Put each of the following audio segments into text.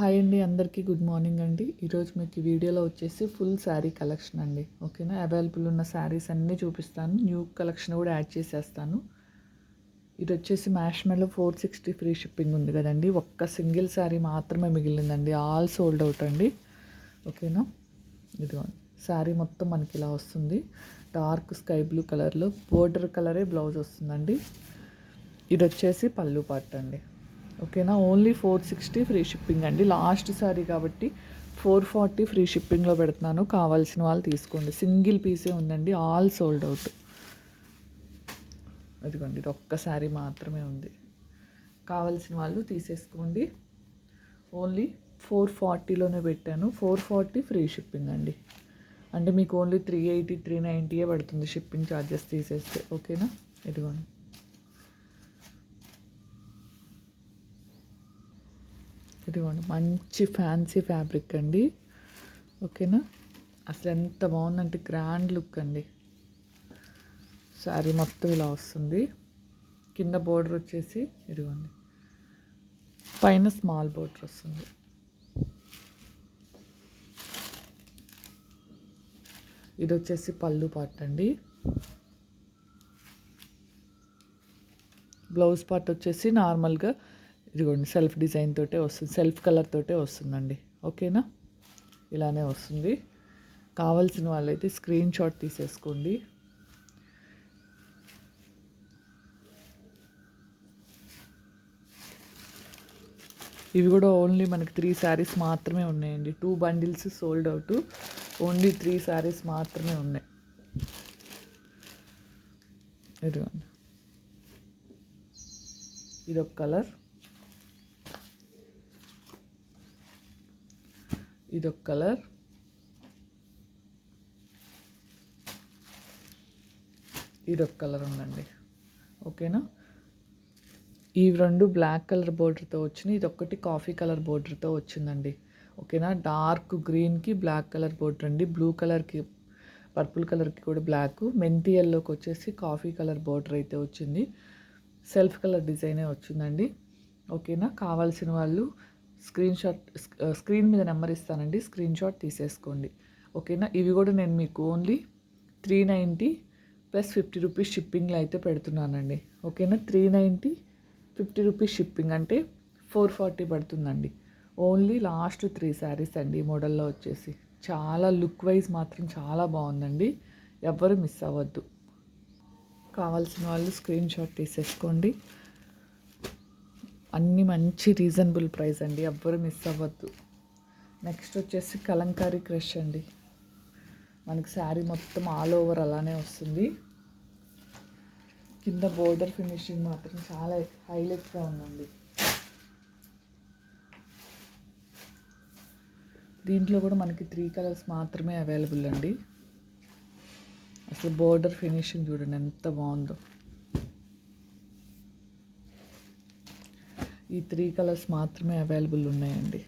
Hi అండి అందరికీ good morning అండి. ఈరోజు మీకు ఈ వీడియోలో వచ్చేసి ఫుల్ శారీ కలెక్షన్ అండి ఓకేనా? అవైలబుల్ ఉన్న శారీస్ అన్నీ చూపిస్తాను. న్యూ కలెక్షన్ కూడా యాడ్ చేసేస్తాను. ఇది వచ్చేసి marshmallow four sixty free shipping ఉంది కదండి. ఒక్క సింగిల్ శారీ మాత్రమే మిగిలిందండి. ఆల్ సోల్డ్ అవుట్ అండి ఓకేనా? ఇదిగో శారీ మొత్తం మనకి ఇలా వస్తుంది. డార్క్ స్కై బ్లూ కలర్లో. బోర్డర్ కలరే బ్లౌజ్ వస్తుందండి. ఇది వచ్చేసి పళ్ళు పార్ట్ అండి. ఓకేనా? Only four sixty free shipping అండి. లాస్ట్ సారీ కాబట్టి ఫోర్ ఫార్టీ ఫ్రీ షిప్పింగ్లో పెడుతున్నాను. కావాల్సిన వాళ్ళు తీసుకోండి. సింగిల్ పీసే ఉందండి. ఆల్ సోల్డ్ అవుట్ అదిగోండి ఇది ఒక్క శారీ మాత్రమే ఉంది. కావాల్సిన వాళ్ళు తీసేసుకోండి. ఓన్లీ ఫోర్ ఫార్టీలోనే పెట్టాను. ఫోర్ ఫార్టీ ఫ్రీ షిప్పింగ్ అండి. అంటే మీకు ఓన్లీ త్రీ ఎయిటీ త్రీ నైంటీయే పడుతుంది షిప్పింగ్ ఛార్జెస్ తీసేస్తే. ఓకేనా? ఇదిగోండి. ఇదిగోండి మంచి ఫ్యాన్సీ ఫ్యాబ్రిక్ అండి. ఓకేనా? అసలు ఎంత బాగుందంటే గ్రాండ్ లుక్ అండి. శారీ మొత్తం ఇలా వస్తుంది. కింద బోర్డర్ వచ్చేసి ఇదిగోండి. పైన స్మాల్ బోర్డర్ వస్తుంది. ఇది వచ్చేసి పళ్ళు పార్ట్ అండి. బ్లౌజ్ పార్ట్ వచ్చేసి నార్మల్గా ఇదిగోండి సెల్ఫ్ డిజైన్ తోటే వస్తుంది సెల్ఫ్ కలర్ తోటే వస్తుందండి. ఓకేనా? ఇలానే వస్తుంది. కావాల్సిన వాళ్ళైతే స్క్రీన్ షాట్ తీసేసుకోండి. ఇవి కూడా ఓన్లీ మనకి త్రీ శారీస్ మాత్రమే ఉన్నాయండి. Two bundles sold out only three saris మాత్రమే ఉన్నాయి. ఇదిగోండి. ఇదొక కలర్ ఇదొక కలర్. ఇదొక కలర్ ఉందండి. ఓకేనా? ఈ రెండు బ్లాక్ కలర్ బోర్డర్తో వచ్చినాయి. ఇది ఒక్కటి కాఫీ కలర్ బోర్డర్తో వచ్చిందండి. ఓకేనా? డార్క్ గ్రీన్కి బ్లాక్ కలర్ బోర్డర్ అండి. బ్లూ కలర్కి పర్పుల్ కలర్కి కూడా బ్లాక్. మెంతి ఎల్లోకి వచ్చేసి కాఫీ కలర్ బోర్డర్ అయితే వచ్చింది. సెల్ఫ్ కలర్ డిజైనే వచ్చిందండి. ఓకేనా? కావాల్సిన వాళ్ళు స్క్రీన్ షాట్ స్క్రీన్ మీద నెంబర్ ఇస్తానండి. స్క్రీన్ షాట్ తీసేసుకోండి. ఓకేనా? ఇవి కూడా నేను మీకు only three ninety plus fifty rupees షిప్పింగ్లో అయితే పెడుతున్నానండి. ఓకేనా? Three ninety fifty rupees shipping అంటే ఫోర్ ఫార్టీ పడుతుందండి. ఓన్లీ లాస్ట్ త్రీ శారీస్ అండి ఈ మోడల్లో వచ్చేసి. చాలా లుక్ వైజ్ మాత్రం చాలా బాగుందండి. ఎవ్వరు మిస్ అవ్వద్దు. కావాల్సిన వాళ్ళు స్క్రీన్ షాట్ తీసేసుకోండి. అన్నీ మంచి రీజనబుల్ ప్రైస్ అండి ఎవ్వరు మిస్ అవ్వద్దు. నెక్స్ట్ వచ్చేసి కలంకారీ క్రష్ అండి. మనకి శారీ మొత్తం ఆల్ ఓవర్ అలానే వస్తుంది. కింద బోర్డర్ ఫినిషింగ్ మాత్రం చాలా హైలైట్గా ఉందండి. దీంట్లో కూడా మనకి త్రీ కలర్స్ మాత్రమే అవైలబుల్ అండి. అసలు బోర్డర్ ఫినిషింగ్ చూడండి ఎంత బాగుందో. ఈ త్రీ కలర్స్ మాత్రమే అవైలబుల్ ఉన్నాయండి.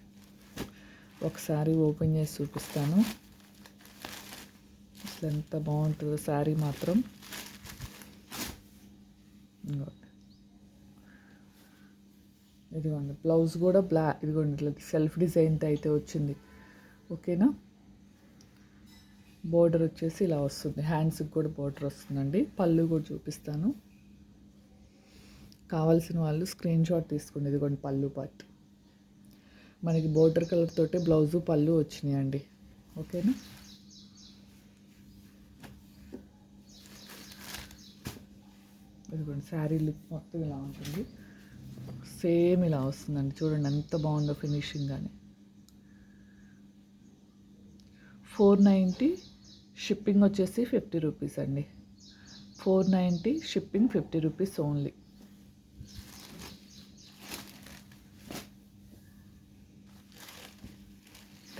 ఒకసారి ఓపెన్ చేసి చూపిస్తాను. అసలు ఎంత బాగుంటుందో శారీ మాత్రం. ఇదిగోండి బ్లౌజ్ కూడా బ్లాక్ ఇదిగోండి ఇట్లా సెల్ఫ్ డిజైన్తో అయితే వచ్చింది. ఓకేనా? బోర్డర్ వచ్చేసి ఇలా వస్తుంది. హ్యాండ్స్కి కూడా బోర్డర్ వస్తుందండి. పళ్ళు కూడా చూపిస్తాను. కావాల్సిన వాళ్ళు స్క్రీన్ షాట్ తీసుకోండి. ఇదిగోండి పళ్ళు పార్ట్. మనకి బోర్డర్ కలర్ తోటే బ్లౌజు పళ్ళు వచ్చినాయండి ఓకేనా? ఇదిగోండి శారీ లుక్ మొత్తం ఇలా ఉంటుంది. సేమ్ ఇలా వస్తుందండి. చూడండి ఎంత బాగుందో ఫినిషింగ్ కానీ ఫోర్ నైంటీ షిప్పింగ్ వచ్చేసి ఫిఫ్టీ రూపీస్ అండి. Four ninety shipping fifty rupees only.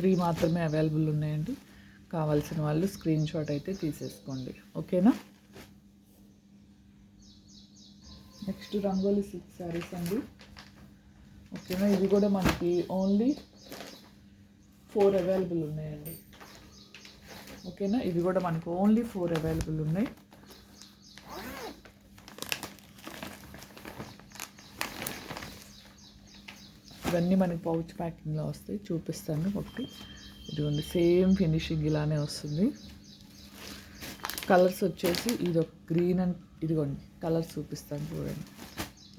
Three మాత్రమే అవైలబుల్ ఉన్నాయండి. కావాల్సిన వాళ్ళు స్క్రీన్ షాట్ అయితే తీసేసుకోండి. ఓకేనా? నెక్స్ట్ రంగోలీ సిల్క్ శారీస్ అండి. ఓకేనా? ఇవి కూడా మనకి ఓన్లీ ఫోర్ అవైలబుల్ ఉన్నాయండి. ఓకేనా? ఇవి కూడా మనకు ఓన్లీ ఫోర్ అవైలబుల్ ఉన్నాయి. ఇవన్నీ మనకి పౌచ్ ప్యాకింగ్లో వస్తాయి. చూపిస్తాను. ఒకటి ఇదిగోండి సేమ్ ఫినిషింగ్ ఇలానే వస్తుంది. కలర్స్ వచ్చేసి ఇది ఒక గ్రీన్ అండ్ ఇదిగోండి కలర్స్ చూపిస్తాను చూడండి.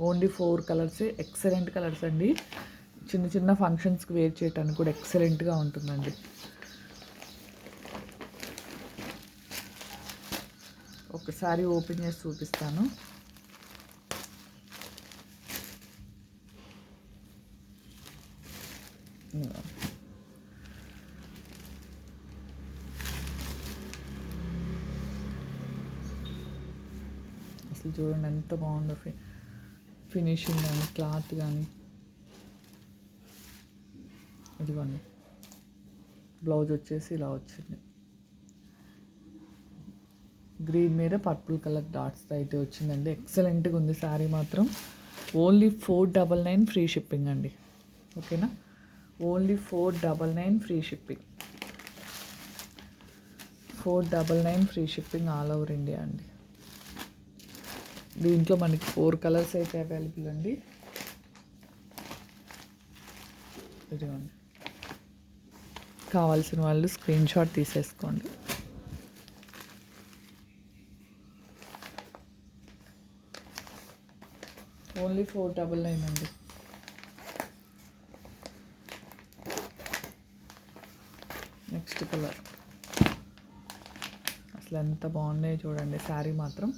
ఓన్లీ ఫోర్ కలర్సే ఎక్సలెంట్ కలర్స్ అండి. చిన్న చిన్న ఫంక్షన్స్కి వేర్ చేయడానికి కూడా ఎక్సలెంట్గా ఉంటుందండి. ఒకసారి ఓపెన్ చేసి చూపిస్తాను అసలు చూడండి ఎంత బాగుందో ఫి ఫినిషింగ్ కానీ క్లాత్ కానీ. ఇదిగోండి. బ్లౌజ్ వచ్చేసి ఇలా వచ్చింది. గ్రీన్ మీద పర్పుల్ కలర్ డాట్స్ అయితే వచ్చిందండి. ఎక్సలెంట్గా ఉంది శారీ మాత్రం. Only four double nine free shipping అండి. ఓకేనా only four double nine free shipping four double nine free shipping all over India అండి. దీంట్లో మనకి ఫోర్ కలర్స్ అయితే అవైలబుల్ అండి. ఇదిగోండి. కావాల్సిన వాళ్ళు స్క్రీన్ షాట్ తీసేసుకోండి. ఓన్లీ ఫోర్ డబల్ నైన్ అండి. Next colour. అసలు ఎంత బాగున్నాయి చూడండి. శారీ మాత్రం.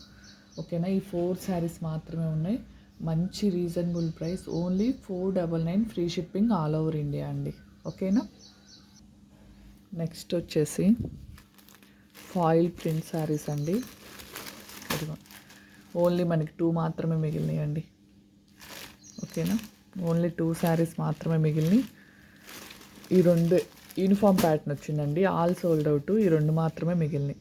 ఓకేనా? ఈ ఫోర్ శారీస్ మాత్రమే ఉన్నాయి. మంచి reasonable price. Only four double nine free shipping all over India అండి. ఓకేనా? నెక్స్ట్ వచ్చేసి ఫాయిల్ ప్రింట్ శారీస్ అండి. ఓన్లీ మనకి టూ మాత్రమే మిగిలినాయి అండి. ఓకేనా? ఓన్లీ టూ శారీస్ మాత్రమే మిగిలినాయి. ఈ రెండు యూనిఫామ్ ప్యాటర్న్ వచ్చిందండి. All sold out. ఈ రెండు మాత్రమే మిగిలినాయి.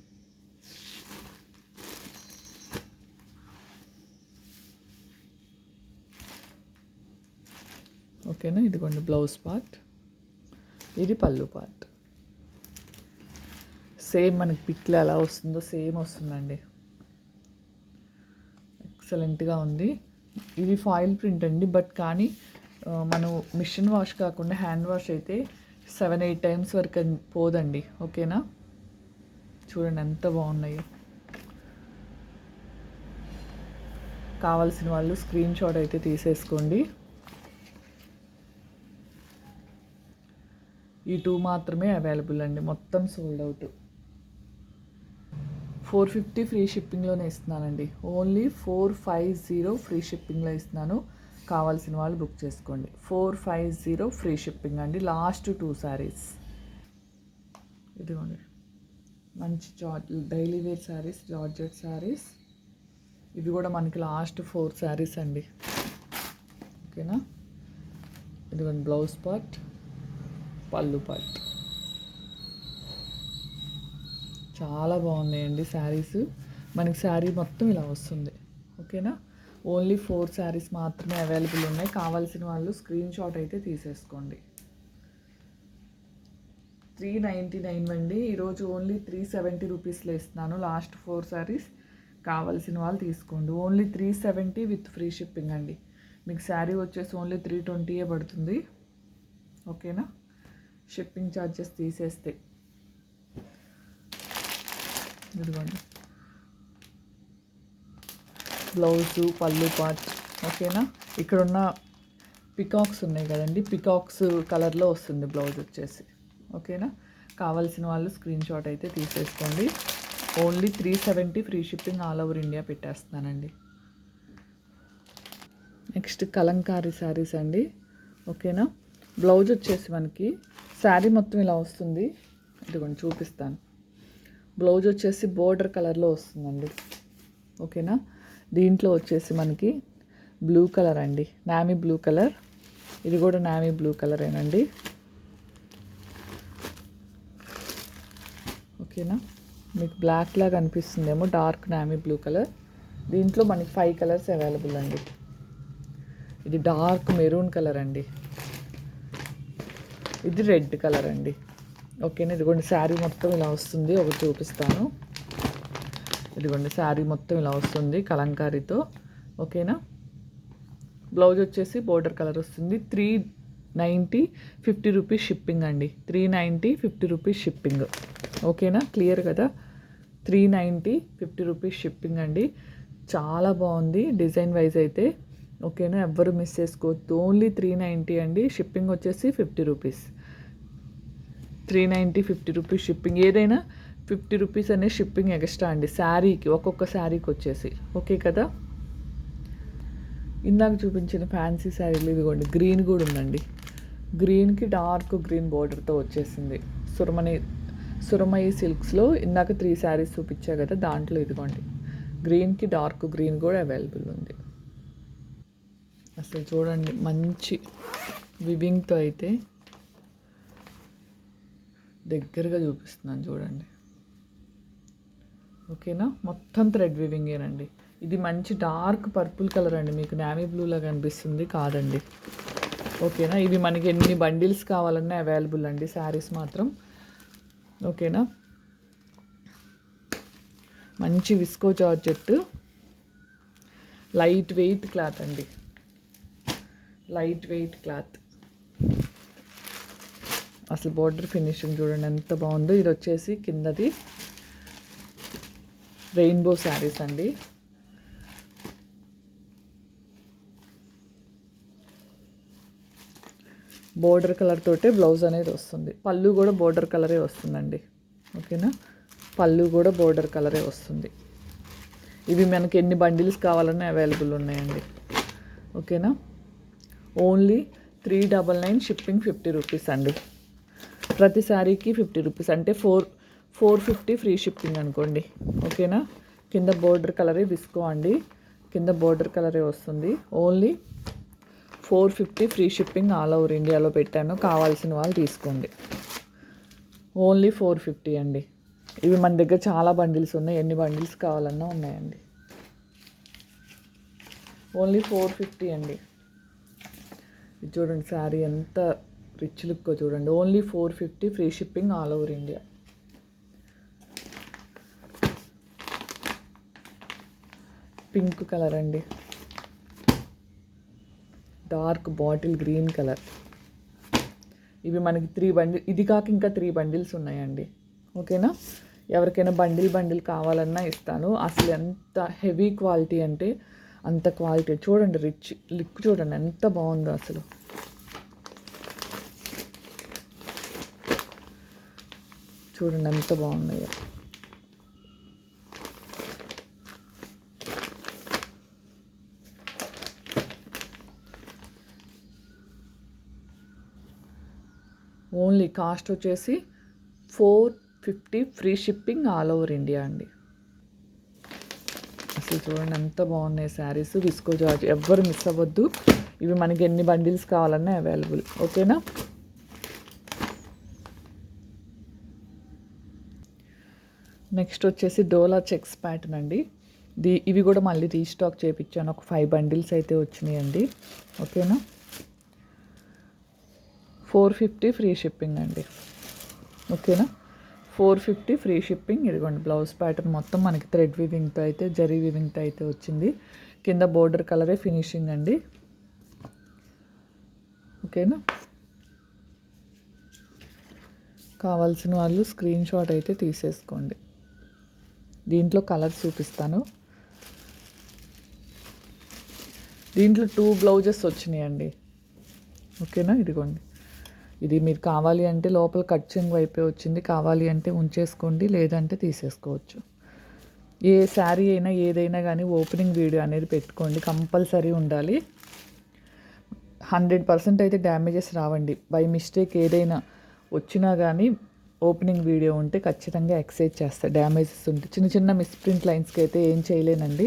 ఓకేనా? ఇదిగోండి బ్లౌజ్ పార్ట్. ఇది పళ్ళు పార్ట్. సేమ్ మనకి పిక్లో ఎలా వస్తుందో సేమ్ వస్తుందండి. ఎక్సలెంట్గా ఉంది. ఇది ఫాయిల్ ప్రింట్ అండి బట్ కానీ మనం మిషన్ వాష్ కాకుండా హ్యాండ్ వాష్ అయితే సెవెన్ ఎయిట్ టైమ్స్ వరకు పోదండి. ఓకేనా? చూడండి ఎంత బాగున్నాయో. కావాల్సిన వాళ్ళు స్క్రీన్ షాట్ అయితే తీసేసుకోండి. ఈ టూ మాత్రమే అవైలబుల్ అండి. మొత్తం sold out four fifty free షిప్పింగ్లోనే ఇస్తున్నానండి. Only four five zero free షిప్పింగ్లో ఇస్తున్నాను. కావాల్సిన వాళ్ళు బుక్ చేసుకోండి. Four five zero free shipping అండి. లాస్ట్ టూ శారీస్ ఇదిగోండి. మంచి georgette daily wear saris georgette saris ఇవి కూడా మనకి లాస్ట్ ఫోర్ శారీస్ అండి. ఓకేనా ఇదిగోండి బ్లౌజ్ పార్ట్ పళ్ళు పార్ట్ చాలా బాగున్నాయండి శారీస్. మనకి శారీ మొత్తం ఇలా వస్తుంది. ఓకేనా? ఓన్లీ ఫోర్ శారీస్ మాత్రమే అవైలబుల్ ఉన్నాయి. కావాల్సిన వాళ్ళు స్క్రీన్ షాట్ అయితే తీసేసుకోండి. త్రీ నైంటీ నైన్ అండి. ఈరోజు ఓన్లీ త్రీ సెవెంటీ రూపీస్లో ఇస్తున్నాను. లాస్ట్ ఫోర్ శారీస్ కావాల్సిన వాళ్ళు తీసుకోండి. Only three seventy with free shipping అండి. మీకు శారీ వచ్చేసి ఓన్లీ త్రీ ట్వంటీయే పడుతుంది. ఓకేనా? షిప్పింగ్ ఛార్జెస్ తీసేస్తే. ఇదిగోండి. బ్లౌజు పళ్ళు పార్ట్ ఓకేనా? ఇక్కడున్న పికాక్స్ ఉన్నాయి కదండి. పికాక్స్ కలర్లో వస్తుంది బ్లౌజ్ వచ్చేసి. ఓకేనా? కావాల్సిన వాళ్ళు స్క్రీన్ షాట్ అయితే తీసేసుకోండి. Only three seventy free shipping all over India పెట్టేస్తున్నానండి. Next Kalamkari saris అండి. ఓకేనా? బ్లౌజ్ వచ్చేసి మనకి శారీ మొత్తం ఇలా వస్తుంది. ఇదిగోండి చూపిస్తాను. బ్లౌజ్ వచ్చేసి బోర్డర్ కలర్లో వస్తుందండి. ఓకేనా? దీంట్లో వచ్చేసి మనకి బ్లూ కలర్ అండి. నామీ బ్లూ కలర్ ఇది కూడా నామీ బ్లూ కలరేనండి ఓకేనా? మీకు బ్లాక్ లాగా అనిపిస్తుందేమో డార్క్ నామీ బ్లూ కలర్ దీంట్లో మనకి ఫైవ్ కలర్స్ అవైలబుల్ అండి. ఇది డార్క్ మెరూన్ కలర్ అండి. ఇది రెడ్ కలర్ అండి. ఓకేనా? ఇదిగోండి శారీ మొత్తం ఇలా వస్తుంది. ఒకటి చూపిస్తాను. ఇదిగోండి శారీ మొత్తం ఇలా వస్తుంది కలంకారీతో. ఓకేనా? బ్లౌజ్ వచ్చేసి బోర్డర్ కలర్ వస్తుంది. Three ninety fifty rupees shipping అండి. Three ninety fifty rupees shipping. ఓకేనా? క్లియర్ కదా? Three ninety fifty rupees shipping అండి. చాలా బాగుంది డిజైన్ వైజ్ అయితే. ఓకేనా? ఎవ్వరు మిస్ చేసుకోవద్దు. ఓన్లీ త్రీ నైంటీ అండి. షిప్పింగ్ వచ్చేసి fifty rupees. Three ninety fifty rupees shipping. ఏదైనా ఫిఫ్టీ రూపీస్ అనే షిప్పింగ్ ఎక్స్ట్రా అండి. శారీకి ఒక్కొక్క శారీకి వచ్చేసి. ఓకే కదా? ఇందాక చూపించిన ఫ్యాన్సీ శారీలు ఇదిగోండి. గ్రీన్ కూడా ఉందండి. గ్రీన్కి డార్క్ గ్రీన్ బార్డర్తో వచ్చేసింది. సురమణి సురమయి సిల్క్స్లో ఇందాక త్రీ శారీస్ చూపించా కదా దాంట్లో ఇదిగోండి. గ్రీన్కి డార్క్ గ్రీన్ కూడా అవైలబుల్ ఉంది. అసలు చూడండి మంచి వివింగ్తో అయితే దగ్గరగా చూపిస్తున్నాను చూడండి. ఓకేనా? మొత్తం థ్రెడ్ వివింగేనండి ఇది మంచి డార్క్ పర్పుల్ కలర్ అండి. మీకు నావీ బ్లూలా కనిపిస్తుంది కాదండి. ఓకేనా? ఇవి మనకి ఎన్ని బండిల్స్ కావాలన్నా అవైలబుల్ అండి. శారీస్ మాత్రం. ఓకేనా? మంచి viscose georgette light weight cloth అండి. Light weight cloth. అసలు బోర్డర్ ఫినిషింగ్ చూడండి ఎంత బాగుందో. ఇది వచ్చేసి కిందది రెయిన్బో శారీస్ అండి. బోర్డర్ కలర్ తోటే బ్లౌజ్ అనేది వస్తుంది. పళ్ళు కూడా బోర్డర్ కలరే వస్తుందండి. ఓకేనా? పళ్ళు కూడా బోర్డర్ కలరే వస్తుంది. ఇవి మనకి ఎన్ని బండిల్స్ కావాలన్నా అవైలబుల్ ఉన్నాయండి. ఓకేనా? Only three double nine shipping fifty rupees అండి. ప్రతి శారీకి ఫిఫ్టీ రూపీస్. అంటే four four fifty free shipping అనుకోండి. ఓకేనా? కింద బోర్డర్ కలరే విసుకో అండి. కింద బోర్డర్ కలరే వస్తుంది. Only four fifty free shipping all over ఇండియాలో పెట్టాను. కావాల్సిన వాళ్ళు తీసుకోండి. ఓన్లీ ఫోర్ ఫిఫ్టీ అండి. ఇవి మన దగ్గర చాలా బండిల్స్ ఉన్నాయి. ఎన్ని బండిల్స్ కావాలన్నా ఉన్నాయండి. ఓన్లీ ఫోర్ ఫిఫ్టీ అండి. చూడండి శారీ ఎంత రిచ్ లుక్ చూడండి. Only four fifty free shipping all over India pink colour అండి. డార్క్ బాటిల్ గ్రీన్ కలర్ ఇవి మనకి త్రీ బండిల్ ఇది కాక ఇంకా త్రీ బండిల్స్ ఉన్నాయండి. ఓకేనా? ఎవరికైనా బండిల్ బండిల్ కావాలన్నా ఇస్తాను. అసలు ఎంత హెవీ క్వాలిటీ అంటే అంత క్వాలిటీ. చూడండి రిచ్ లుక్ చూడండి ఎంత బాగుందో అసలు. చూడండి ఎంత బాగున్నాయో. ఓన్లీ కాస్ట్ వచ్చేసి four fifty free shipping all over India అండి. శారీస్ చూడండి ఎంత బాగున్నాయి శారీస్. విస్కో జార్జ్ ఎవ్వరు మిస్ అవ్వద్దు. ఇవి మనకి ఎన్ని బండిల్స్ కావాలన్నా అవైలబుల్ ఓకేనా? నెక్స్ట్ వచ్చేసి డోలా చెక్స్ ప్యాటర్న్ అండి. దీ ఇవి కూడా మళ్ళీ రీస్టాక్ చేయించాను ఒక ఫైవ్ బండిల్స్ అయితే వచ్చినాయండి. ఓకేనా? ఫోర్ ఫిఫ్టీ ఫ్రీ షిప్పింగ్ అండి. ఓకేనా? Four fifty free shipping. ఇదిగోండి బ్లౌజ్ ప్యాటర్న్ మొత్తం మనకి థ్రెడ్ వివింగ్తో అయితే జరీ వివింగ్తో అయితే వచ్చింది. కింద బోర్డర్ కలరే ఫినిషింగ్ అండి. ఓకేనా? కావాల్సిన వాళ్ళు స్క్రీన్ షాట్ అయితే తీసేసుకోండి. దీంట్లో కలర్ చూపిస్తాను. దీంట్లో టూ బ్లౌజెస్ వచ్చినాయండి. ఓకేనా? ఇదిగోండి. ఇది మీరు కావాలి అంటే లోపల కట్చింగ్ వైపే వచ్చింది కావాలి అంటే ఉంచేసుకోండి లేదంటే తీసేసుకోవచ్చు. ఏ శారీ అయినా ఏదైనా కానీ ఓపెనింగ్ వీడియో అనేది పెట్టుకోండి కంపల్సరీ ఉండాలి. హండ్రెడ్ పర్సెంట్ అయితే డ్యామేజెస్ రావండి. బై మిస్టేక్ ఏదైనా వచ్చినా కానీ ఓపెనింగ్ వీడియో ఉంటే ఖచ్చితంగా ఎక్సైజ్ చేస్తా డ్యామేజెస్ ఉంటే. చిన్న చిన్న మిస్ప్రింట్ లైన్స్కి అయితే ఏం చేయలేనండి.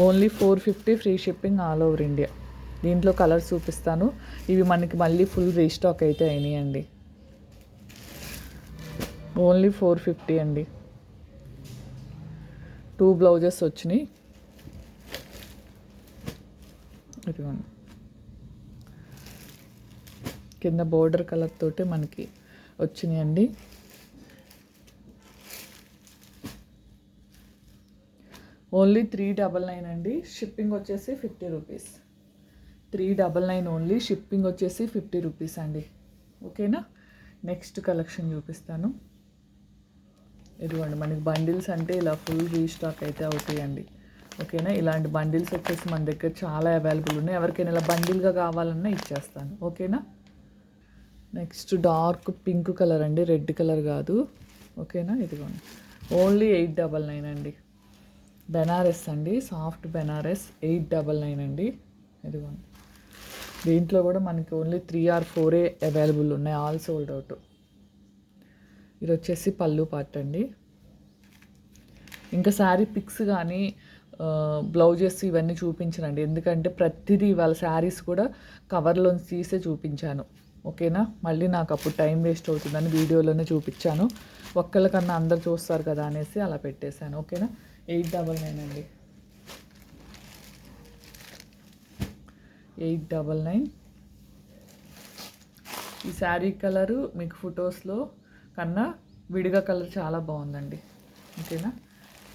Only four fifty free shipping all over India. దీంట్లో కలర్స్ చూపిస్తాను. ఇవి మనకి మళ్ళీ ఫుల్ రీస్టాక్ అయితే అయినాయండి. ఓన్లీ ఫోర్ ఫిఫ్టీ అండి. టూ బ్లౌజెస్ వచ్చినాయి. ఇదిగోండి. కింద బోర్డర్ కలర్ తోటి మనకి వచ్చినాయండి. ఓన్లీ త్రీ డబల్ నైన్ అండి. షిప్పింగ్ వచ్చేసి fifty rupees. Three double nine only shipping వచ్చేసి ఫిఫ్టీ రూపీస్ అండి. ఓకేనా? నెక్స్ట్ కలెక్షన్ చూపిస్తాను. ఇదిగోండి మనకి బండిల్స్ అంటే ఇలా ఫుల్ రీస్టాక్ అయితే అవుతాయండి. ఓకేనా? ఇలాంటి బండిల్స్ వచ్చేసి మన దగ్గర చాలా అవైలబుల్ ఉన్నాయి. ఎవరికైనా ఇలా బండిల్గా కావాలన్నా ఇచ్చేస్తాను. ఓకేనా? నెక్స్ట్ డార్క్ పింక్ కలర్ అండి. రెడ్ కలర్ కాదు. ఓకేనా? ఇదిగోండి. ఓన్లీ ఎయిట్ డబల్ నైన్ అండి. బెనారస్ అండి. Soft Banaras eight double nine అండి. ఇదిగోండి. దీంట్లో కూడా మనకి ఓన్లీ త్రీ ఆర్ ఫోరే అవైలబుల్ ఉన్నాయి. ఆల్ సోల్డ్ అవుట్ ఇది వచ్చేసి పళ్ళు పార్ట్ అండి. ఇంకా శారీ పిక్స్ కానీ బ్లౌజెస్ ఇవన్నీ చూపించనండి. ఎందుకంటే ప్రతిదీ వాళ్ళ శారీస్ కూడా కవర్లోంచి తీసే చూపించాను. ఓకేనా? మళ్ళీ నాకు అప్పుడు టైం వేస్ట్ అవుతుందని వీడియోలోనే చూపించాను. ఒక్కళ్ళకన్నా అందరు చూస్తారు కదా అనేసి అలా పెట్టేశాను. ఓకేనా? ఎయిట్ డబల్ నైన్ అండి. Eight double nine. ఈ శారీ కలరు మీకు ఫొటోస్లో కన్నా విడిగా కలర్ చాలా బాగుందండి. ఓకేనా?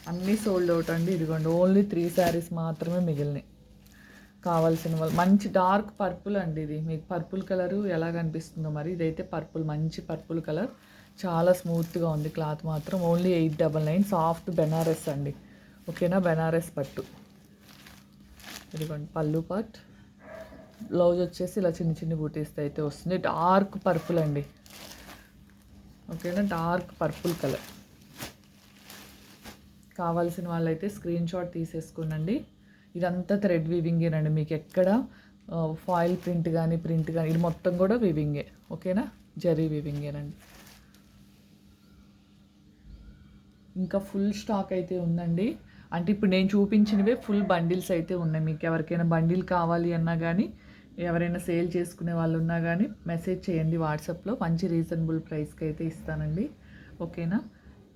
అన్నీ సోల్డ్ అవుట్ అండి. ఇదిగోండి ఓన్లీ త్రీ శారీస్ మాత్రమే మిగిలినాయి. కావాల్సిన వాళ్ళు మంచి డార్క్ పర్పుల్ అండి ఇది. మీకు పర్పుల్ కలరు ఎలా కనిపిస్తుందో మరి. ఇదైతే పర్పుల్ మంచి పర్పుల్ కలర్. చాలా స్మూత్గా ఉంది క్లాత్ మాత్రం. Only eight double nine soft Banaras అండి. ఓకేనా? బెనారస్ పట్టు. ఇదిగోండి పళ్ళు పార్ట్ బ్లౌజ్ వచ్చేసి ఇలా చిన్న చిన్న బూటీస్తో అయితే వస్తుంది. డార్క్ పర్పుల్ అండి. ఓకేనా? డార్క్ పర్పుల్ కలర్ కావాల్సిన వాళ్ళైతే స్క్రీన్ షాట్ తీసేసుకోనండి. ఇదంతా థ్రెడ్ వీవింగేనండి మీకు ఎక్కడ ఫాయిల్ ప్రింట్ కానీ ప్రింట్ కానీ ఇది మొత్తం కూడా వీవింగే ఓకేనా? జరీ వీవింగేనండి ఇంకా ఫుల్ స్టాక్ అయితే ఉందండి. అంటే ఇప్పుడు నేను చూపించినవే ఫుల్ బండిల్స్ అయితే ఉన్నాయి. మీకు ఎవరికైనా బండిల్ కావాలి అన్నా కానీ ఎవరైనా సేల్ చేసుకునే వాళ్ళు ఉన్నా కానీ మెసేజ్ చేయండి వాట్సాప్లో మంచి రీజనబుల్ ప్రైస్కి అయితే ఇస్తానండి. ఓకేనా?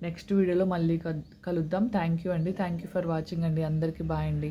నెక్స్ట్ వీడియోలో మళ్ళీ కలుద్దాం. థ్యాంక్ యూ అండి. థ్యాంక్ యూ ఫర్ వాచింగ్ అండి. అందరికీ బాయ్ అండి.